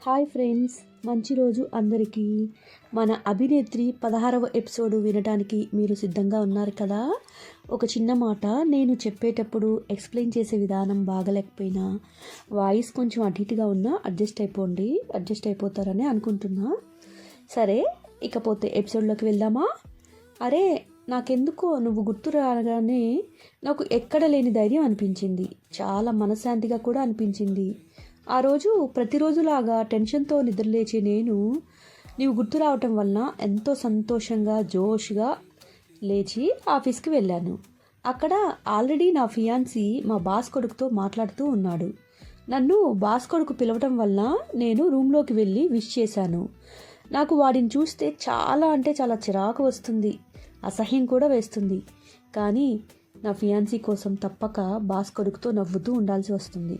Hi friends మంచి రోజు అందరికీ. మన అభినేత్రి పదహారవ ఎపిసోడ్ వినడానికి మీరు సిద్ధంగా ఉన్నారు కదా? ఒక చిన్న మాట నేను చెప్పేటప్పుడు ఎక్స్ప్లెయిన్ చేసే విధానం బాగలేకపోయినా వాయిస్ కొంచెం అటు ఇటుగా ఉన్నా అడ్జస్ట్ అయిపోండి అడ్జస్ట్ అయిపోతారని అనుకుంటున్నా. సరే ఇకపోతే ఎపిసోడ్లోకి వెళ్దామా? అరే నాకెందుకో నువ్వు గుర్తు రాగానే నాకు ఎక్కడ లేని ధైర్యం అనిపించింది. చాలా మనశ్శాంతిగా కూడా అనిపించింది. ఆ రోజు ప్రతిరోజులాగా టెన్షన్తో నిద్రలేచే నేను నీవు గుర్తు రావటం వలన ఎంతో సంతోషంగా జోష్గా లేచి ఆఫీస్కి వెళ్ళాను. అక్కడ ఆల్రెడీ నా ఫియాన్సీ మా బాస్ కొడుకుతో మాట్లాడుతూ ఉన్నాడు. నన్ను బాస్ కొడుకు పిలవటం వల్ల నేను రూమ్లోకి వెళ్ళి విష్ చేశాను. నాకు వాడిని చూస్తే చాలా అంటే చాలా చిరాకు వస్తుంది అసహ్యం కూడా వేస్తుంది. కానీ నా ఫియాన్సీ కోసం తప్పక బాస్ కొడుకుతో నవ్వుతూ ఉండాల్సి వస్తుంది.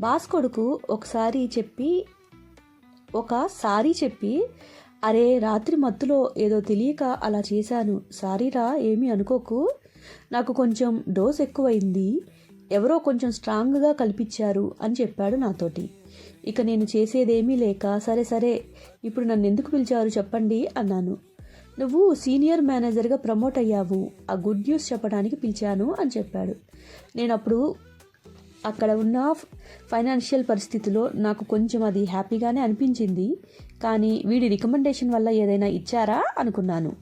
బాస్ కొడుకు ఒకసారి చెప్పి ఒక సారీ చెప్పి అరే రాత్రి మత్తులో ఏదో తెలియక అలా చేశాను. సారీరా ఏమీ అనుకోకు. నాకు కొంచెం డోస్ ఎక్కువైంది. ఎవరో కొంచెం స్ట్రాంగ్గా కల్పించారు అని చెప్పాడు నాతోటి. ఇక నేను చేసేదేమీ లేక సరే సరే ఇప్పుడు నన్ను ఎందుకు పిలిచారు చెప్పండి అన్నాను. నువ్వు సీనియర్ మేనేజర్గా ప్రమోట్ అయ్యావు. ఆ గుడ్ న్యూస్ చెప్పడానికి పిలిచాను అని చెప్పాడు. నేను అప్పుడు అక్కడ ఉన్న ఫైనాన్షియల్ పరిస్థితిలో నాకు కొంచెం అది హ్యాపీగానే అనిపించింది. కానీ వీడి రికమెండేషన్ వల్ల ఏదైనా ఇచ్చారా అనుకున్నాను.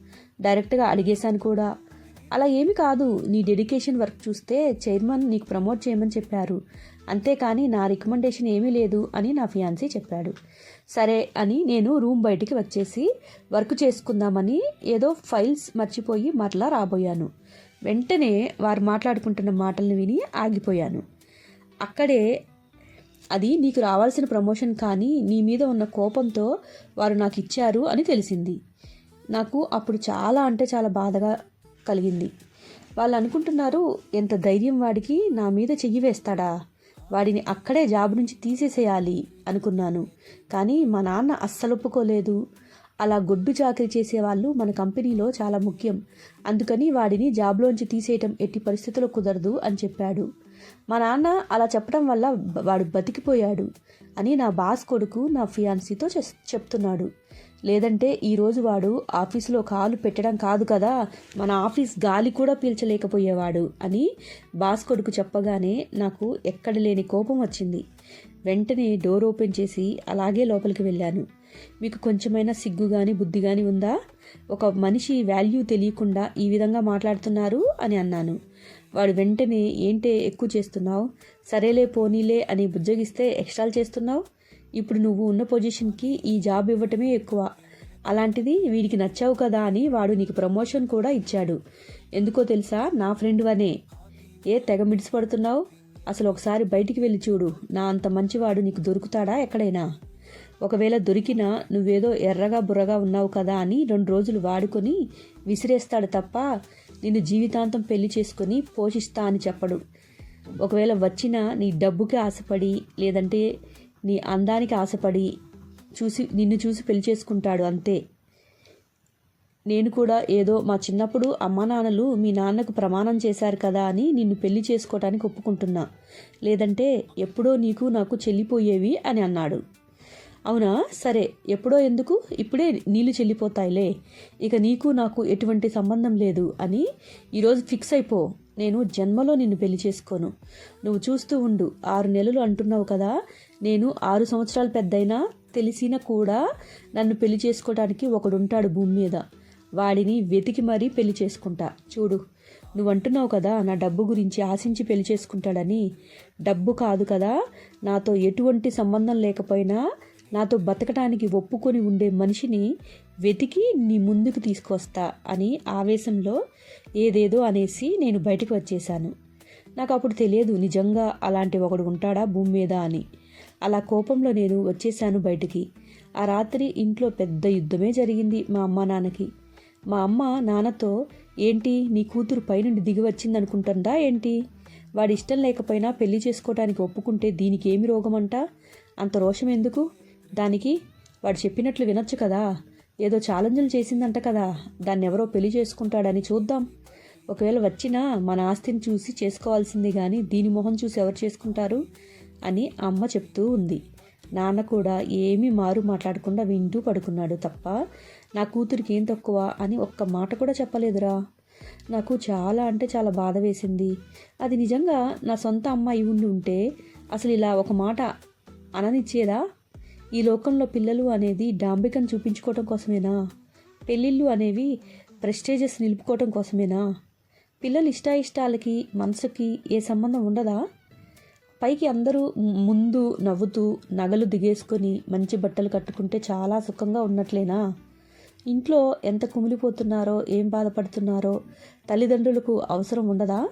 డైరెక్ట్గా అడిగేశాను కూడా. అలా ఏమి కాదు. నీ డెడికేషన్ వర్క్ చూస్తే చైర్మన్ నీకు ప్రమోట్ చేయమని చెప్పారు. అంతేకాని నా రికమెండేషన్ ఏమీ లేదు అని నా ఫియాన్సీ చెప్పాడు. సరే అని నేను రూమ్ బయటికి వచ్చేసి వర్క్ చేసుకుందామని ఏదో ఫైల్స్ మర్చిపోయి మరలా రాబోయాను. వెంటనే వారు మాట్లాడుకుంటున్న మాటలను విని ఆగిపోయాను. అక్కడే అది నీకు రావాల్సిన ప్రమోషన్ కానీ నీ మీద ఉన్న కోపంతో వారు నాకు ఇచ్చారు అని తెలిసింది. నాకు అప్పుడు చాలా అంటే చాలా బాధగా కలిగింది. వాళ్ళు అనుకుంటున్నారు ఎంత ధైర్యం వాడికి నా మీద చెయ్యి వేస్తాడా? వాడిని అక్కడే జాబ్ నుంచి తీసేసేయాలి అనుకున్నాను. కానీ మా నాన్న అస్సలు ఒప్పుకోలేదు. అలా గొడ్డు చాకరీ చేసేవాళ్ళు మన కంపెనీలో చాలా ముఖ్యం. అందుకని వాడిని జాబ్లోంచి తీసేయటం ఎట్టి పరిస్థితుల్లో కుదరదు అని చెప్పాడు. మా నాన్న అలా చెప్పడం వల్ల వాడు బతికిపోయాడు అని నా బాస్ కొడుకు నా ఫియాన్సీతో చెప్తున్నాడు. లేదంటే ఈరోజు వాడు ఆఫీసులో కాలు పెట్టడం కాదు కదా మన ఆఫీస్ గాలి కూడా పీల్చలేకపోయేవాడు అని బాస్ కొడుకు చెప్పగానే నాకు ఎక్కడ లేని కోపం వచ్చింది. వెంటనే డోర్ ఓపెన్ చేసి అలాగే లోపలికి వెళ్ళాను. మీకు కొంచెమైనా సిగ్గు కానీ బుద్ధి కానీ ఉందా? ఒక మనిషి వాల్యూ తెలియకుండా ఈ విధంగా మాట్లాడుతున్నారు అని అన్నాను. వాడు వెంటనే ఏంటే ఎక్కువ చేస్తున్నావు? సరేలే పోనీలే అని బుజ్జగిస్తే ఎక్స్ట్రాలు చేస్తున్నావు? ఇప్పుడు నువ్వు ఉన్న పొజిషన్కి ఈ జాబ్ ఇవ్వటమే ఎక్కువ. అలాంటిది వీడికి నచ్చావు కదా అని వాడు నీకు ప్రమోషన్ కూడా ఇచ్చాడు. ఎందుకో తెలుసా? నా ఫ్రెండ్ వనే. ఏ తెగ మిడిసిపడుతున్నావు? అసలు ఒకసారి బయటికి వెళ్ళి చూడు. నా అంత మంచివాడు నీకు దొరుకుతాడా ఎక్కడైనా? ఒకవేళ దొరికినా నువ్వేదో ఎర్రగా బుర్రగా ఉన్నావు కదా అని రెండు రోజులు వాడుకొని విసిరేస్తాడు తప్ప నిన్ను జీవితాంతం పెళ్ళి చేసుకొని పోషిస్తా అని చెప్పడు. ఒకవేళ వచ్చినా నీ డబ్బుకి ఆశపడి లేదంటే నీ అందానికి ఆశపడి చూసి నిన్ను చూసి పెళ్ళి చేసుకుంటాడు అంతే. నేను కూడా ఏదో మా చిన్నప్పుడు అమ్మా నాన్నలు మీ నాన్నకు ప్రమాణం చేశారు కదా అని నిన్ను పెళ్ళి చేసుకోవటానికి ఒప్పుకుంటున్నా. లేదంటే ఎప్పుడో నీకు నాకు చెల్లిపోయేవి అని అన్నాడు. అవునా? సరే. ఎప్పుడో ఎందుకు? ఇప్పుడే నీళ్ళు చెల్లిపోతాయిలే. ఇక నీకు నాకు ఎటువంటి సంబంధం లేదు అని ఈరోజు ఫిక్స్ అయిపో. నేను జన్మలో నిన్ను పెళ్ళి చేసుకోను. నువ్వు చూస్తూ ఉండు. ఆరు నెలలు అంటున్నావు కదా. నేను ఆరు సంవత్సరాలు పెద్దయినా తెలిసినా కూడా నన్ను పెళ్ళి చేసుకోవడానికి ఒకడుంటాడు భూమి మీద. వాడిని వెతికి మరీ పెళ్ళి చేసుకుంటా. చూడు. నువ్వు అంటున్నావు కదా నా డబ్బు గురించి ఆశించి పెళ్ళి చేసుకుంటాడని. డబ్బు కాదు కదా. నాతో ఎటువంటి సంబంధం లేకపోయినా నాతో బతకడానికి ఒప్పుకొని ఉండే మనిషిని వెతికి నీ ముందుకు తీసుకొస్తా అని ఆవేశంలో ఏదేదో అనేసి నేను బయటకు వచ్చేశాను. నాకు అప్పుడు తెలియదు నిజంగా అలాంటి ఒకడు ఉంటాడా భూమి మీద అని. అలా కోపంలో నేను వచ్చేసాను బయటికి. ఆ రాత్రి ఇంట్లో పెద్ద యుద్ధమే జరిగింది మా అమ్మ నాన్నకి. మా అమ్మ నాన్నతో ఏంటి నీ కూతురు పైనుండి దిగి వచ్చిందనుకుంటుందా ఏంటి? వాడి ఇష్టం లేకపోయినా పెళ్ళి చేసుకోవటానికి ఒప్పుకుంటే దీనికి ఏమి రోగమంట? అంత రోషం ఎందుకు? దానికి వాడు చెప్పినట్లు వినొచ్చు కదా. ఏదో ఛాలెంజ్లు చేసిందంట కదా. దాన్ని ఎవరో పెళ్ళి చేసుకుంటాడని చూద్దాం. ఒకవేళ వచ్చినా మన ఆస్తిని చూసి చేసుకోవాల్సింది కానీ దీని మొహం చూసి ఎవరు చేసుకుంటారు? అని అమ్మ చెప్తూ ఉంది. నాన్న కూడా ఏమీ మారు మాట్లాడకుండా వింటూ పడుకున్నాడు తప్ప నా కూతురికి ఏం తక్కువ అని ఒక్క మాట కూడా చెప్పలేదురా. నాకు చాలా అంటే చాలా బాధ వేసింది. అది నిజంగా నా సొంత అమ్మాయి ఉండి ఉంటే అసలు ఇలా ఒక మాట అననిచ్చేదా? ఈ లోకంలో పిల్లలు అనేది డాంబికను చూపించుకోవటం కోసమేనా? పెళ్ళిళ్ళు అనేవి ప్రెస్టేజెస్ నిలుపుకోవటం కోసమేనా? పిల్లల ఇష్టాయిష్టాలకి మనసుకి ఏ సంబంధం ఉండదా? పైకి అందరూ ముందు నవ్వుతూ నగలు దిగేసుకొని మంచి బట్టలు కట్టుకుంటే చాలా సుఖంగా ఉన్నట్లేనా? ఇంట్లో ఎంత కుమిలిపోతున్నారో ఏం బాధపడుతున్నారో తల్లిదండ్రులకు అవసరం ఉండదా?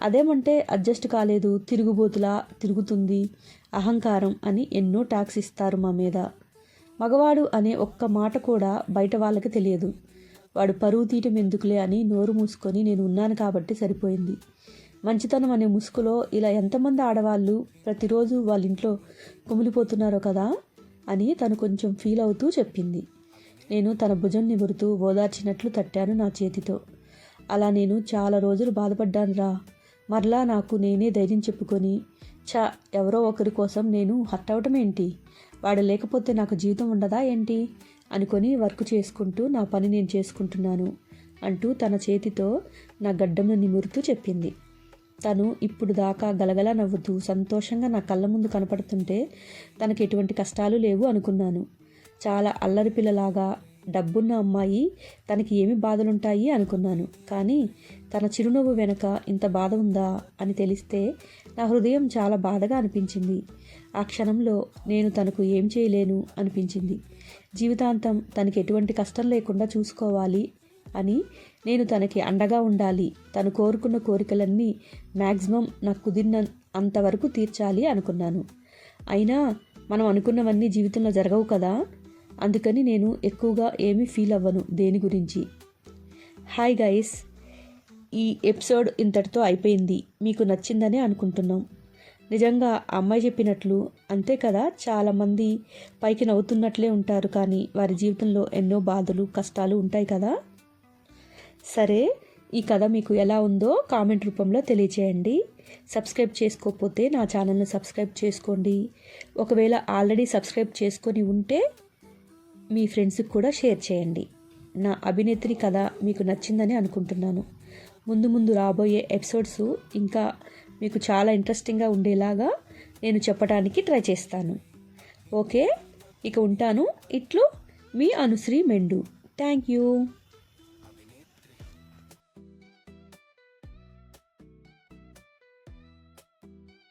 అదేమంటే అడ్జస్ట్ కాలేదు తిరుగుబోతులా తిరుగుతుంది అహంకారం అని ఎన్నో ట్యాక్స్ ఇస్తారు మా మీద. మగవాడు అనే ఒక్క మాట కూడా బయట వాళ్ళకి తెలియదు. వాడు పరువు తీయటం ఎందుకులే అని నోరు మూసుకొని నేను ఉన్నాను కాబట్టి సరిపోయింది. మంచితనం అనే ముసుగులో ఇలా ఎంతమంది ఆడవాళ్ళు ప్రతిరోజు వాళ్ళ ఇంట్లో కుమిలిపోతున్నారో కదా అని తను కొంచెం ఫీల్ అవుతూ చెప్పింది. నేను తన భుజం నిమురుతూ ఓదార్చినట్లు తట్టాను నా చేతితో. అలా నేను చాలా రోజులు బాధపడ్డానురా. మరలా నాకు నేనే ధైర్యం చెప్పుకొని చ ఎవరో ఒకరి కోసం నేను హర్ట్ అవటం ఏంటి? వాడు లేకపోతే నాకు జీవితం ఉండదా ఏంటి? అనుకొని వర్క్ చేసుకుంటూ నా పని నేను చేసుకుంటున్నాను అంటూ తన చేతితో నా గడ్డంను నిమురుతూ చెప్పింది. తను ఇప్పుడు దాకా గలగల నవ్వుతూ సంతోషంగా నా కళ్ళ ముందు కనపడుతుంటే తనకి ఎటువంటి కష్టాలు లేవు అనుకున్నాను. చాలా అల్లరి పిల్లలాగా డబ్బున్న అమ్మాయి తనకి ఏమి బాధలుంటాయి అనుకున్నాను. కానీ తన చిరునవ్వు వెనక ఇంత బాధ ఉందా అని తెలిస్తే నా హృదయం చాలా బాధగా అనిపించింది. ఆ క్షణంలో నేను తనకు ఏం చేయలేను అనిపించింది. జీవితాంతం తనకి ఎటువంటి కష్టం లేకుండా చూసుకోవాలి అని నేను తనకి అండగా ఉండాలి. తను కోరుకున్న కోరికలన్నీ మ్యాక్సిమం నాకు కుదిరిన అంతవరకు తీర్చాలి అనుకున్నాను. అయినా మనం అనుకున్నవన్నీ జీవితంలో జరగవు కదా. అందుకని నేను ఎక్కువగా ఏమీ ఫీల్ అవ్వను దేని గురించి. హాయ్ గైస్ ఈ ఎపిసోడ్ ఇంతటితో అయిపోయింది. మీకు నచ్చిందని అనుకుంటున్నాం. నిజంగా అమ్మాయి చెప్పినట్లు అంతే కదా చాలామంది పైకి నవ్వుతున్నట్లే ఉంటారు కానీ వారి జీవితంలో ఎన్నో బాధలు కష్టాలు ఉంటాయి కదా. సరే ఈ కథ మీకు ఎలా ఉందో కామెంట్ రూపంలో తెలియచేయండి. సబ్స్క్రైబ్ చేసుకోకపోతే నా ఛానల్ని సబ్స్క్రైబ్ చేసుకోండి. ఒకవేళ ఆల్రెడీ సబ్స్క్రైబ్ చేసుకొని ఉంటే మీ ఫ్రెండ్స్కి కూడా షేర్ చేయండి. నా అభినేత్రి కథ మీకు నచ్చిందని అనుకుంటున్నాను. ముందు ముందు రాబోయే ఎపిసోడ్స్ ఇంకా మీకు చాలా ఇంట్రెస్టింగ్గా ఉండేలాగా నేను చెప్పడానికి ట్రై చేస్తాను. ఓకే? ఇక ఉంటాను. ఇట్లు మీ అనుశ్రీ మెండు. Thank you.